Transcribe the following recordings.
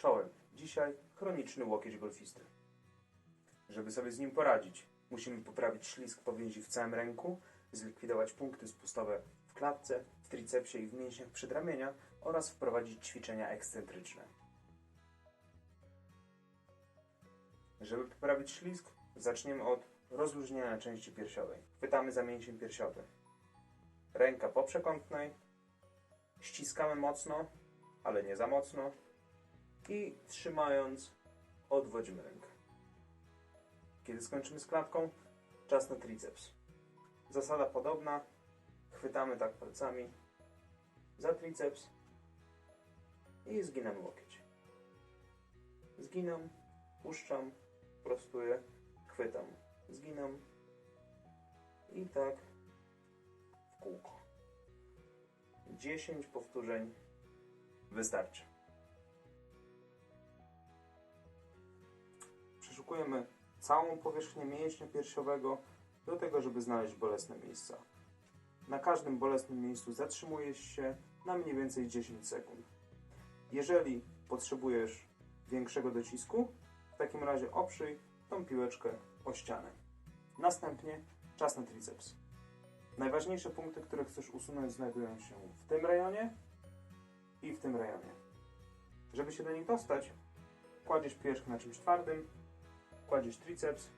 Czołem. Dzisiaj chroniczny łokieć golfisty. Żeby sobie z nim poradzić, musimy poprawić ślizg powięzi w całym ręku, zlikwidować punkty spustowe w klatce, w tricepsie i w mięśniach przedramienia oraz wprowadzić ćwiczenia ekscentryczne. Żeby poprawić ślizg, zaczniemy od rozluźnienia części piersiowej. Chwytamy za mięsień piersiowy. Ręka po przekątnej, ściskamy mocno, ale nie za mocno i trzymając odwodzimy rękę. Kiedy skończymy z klatką, czas na triceps. Zasada podobna. Chwytamy tak palcami za triceps i zginamy łokieć. Zginam, puszczam, prostuję, chwytam, zginam i tak w kółko. 10 powtórzeń wystarczy. Całą powierzchnię mięśnia piersiowego do tego, żeby znaleźć bolesne miejsca. Na każdym bolesnym miejscu zatrzymujesz się na mniej więcej 10 sekund. Jeżeli potrzebujesz większego docisku, w takim razie oprzyj tą piłeczkę o ścianę. Następnie czas na triceps. Najważniejsze punkty, które chcesz usunąć, znajdują się w tym rejonie i w tym rejonie. Żeby się do nich dostać, kładziesz piłeczkę na czymś twardym, kładziesz triceps.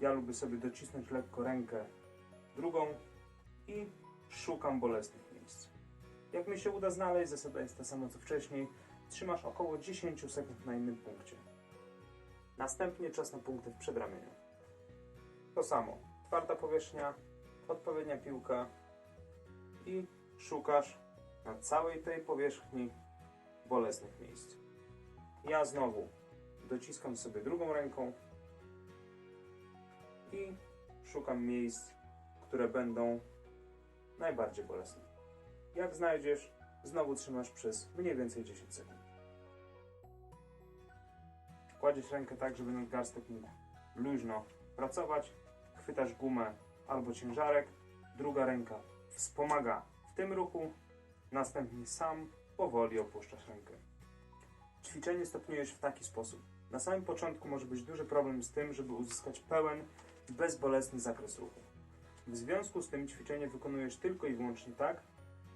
Ja lubię sobie docisnąć lekko rękę drugą i szukam bolesnych miejsc. Jak mi się uda znaleźć, zasada jest ta sama co wcześniej. Trzymasz około 10 sekund na innym punkcie. Następnie czas na punkty w przedramieniu. To samo. Twarda powierzchnia, odpowiednia piłka i szukasz na całej tej powierzchni bolesnych miejsc. Ja znowu dociskam sobie drugą ręką i szukam miejsc, które będą najbardziej bolesne. Jak znajdziesz, znowu trzymasz przez mniej więcej 10 sekund. Kładziesz rękę tak, żeby nadgarstek mógł luźno pracować. Chwytasz gumę albo ciężarek. Druga ręka wspomaga w tym ruchu. Następnie sam powoli opuszczasz rękę. Ćwiczenie stopniujesz w taki sposób. Na samym początku może być duży problem z tym, żeby uzyskać pełen, bezbolesny zakres ruchu. W związku z tym ćwiczenie wykonujesz tylko i wyłącznie tak,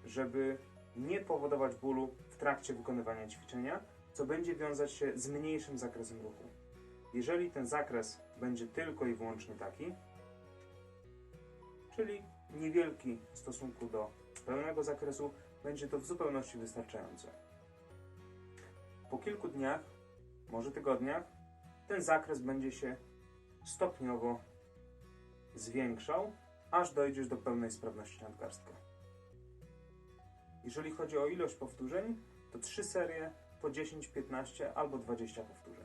żeby nie powodować bólu w trakcie wykonywania ćwiczenia, co będzie wiązać się z mniejszym zakresem ruchu. Jeżeli ten zakres będzie tylko i wyłącznie taki, czyli niewielki w stosunku do pełnego zakresu, będzie to w zupełności wystarczające. Po kilku dniach, może tygodniach, ten zakres będzie się stopniowo zwiększał, aż dojdziesz do pełnej sprawności nadgarstka. Jeżeli chodzi o ilość powtórzeń, to 3 serie po 10, 15 albo 20 powtórzeń.